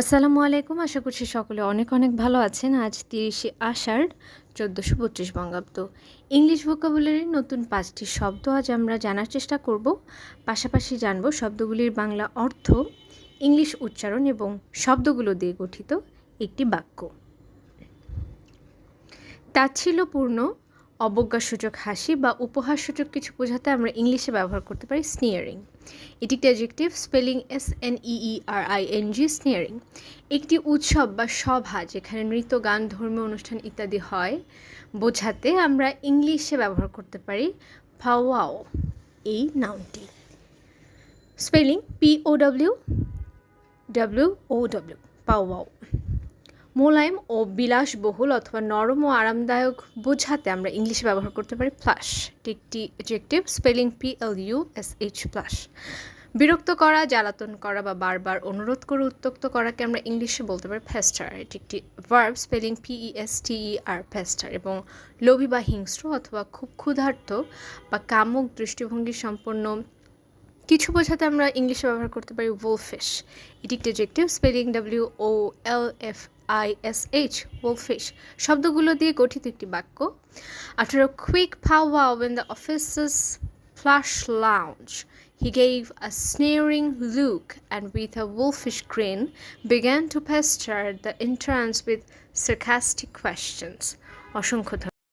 আসসালামু আলাইকুম। আশা করছি সকলে অনেক অনেক ভালো আছেন। আজ তিরিশে আষাঢ়, চোদ্দোশো বত্রিশ বঙ্গাব্দ। ইংলিশ ভোকাবুলারির নতুন পাঁচটি শব্দ আজ আমরা জানার চেষ্টা করব। পাশাপাশি জানব শব্দগুলির বাংলা অর্থ, ইংলিশ উচ্চারণ এবং শব্দগুলো দিয়ে গঠিত একটি বাক্য। তাচ্ছিল্যপূর্ণ অবজ্ঞাসূচক হাসি বা উপহারসূচক কিছু বোঝাতে আমরা ইংলিশে ব্যবহার করতে পারি স্নিয়ারিং এটি একটি adjective spelling S N E R I N G sneering একটি উৎসব বা সভা যেখানে নৃত্য, গান, ধর্মীয় অনুষ্ঠান ইত্যাদি হয়, বোঝাতে আমরা ইংলিশে ব্যবহার করতে পারি ফাওয়াও এই নাউনটি spelling P O W W O W powwow মোলায়েম ও বিলাসবহুল অথবা নরম ও আরামদায়ক বোঝাতে আমরা ইংলিশে ব্যবহার করতে পারি প্লাস এটি একটি adjective spelling P L U S H plush বিরক্ত করা, জ্বালাতন করা বা বারবার অনুরোধ করে উত্তক্ত করাকে আমরা ইংলিশে বলতে পারি ফেস্টার এটি একটি verb spelling P E S T E R fester এবং লোভী বা হিংস্র অথবা খুব ক্ষুধার্ত বা কামুক দৃষ্টিভঙ্গি সম্পন্ন কিছু বোঝাতে আমরা ইংলিশে ব্যবহার করতে পারি wolfish এটি একটি adjective spelling W O L F I S H wolfish শব্দগুলো দিয়ে গঠিত একটি বাক্য a quick powwow in the office's plush lounge he gave a sneering look and with a wolfish grin began to pester the interns with sarcastic questions অসংখ্য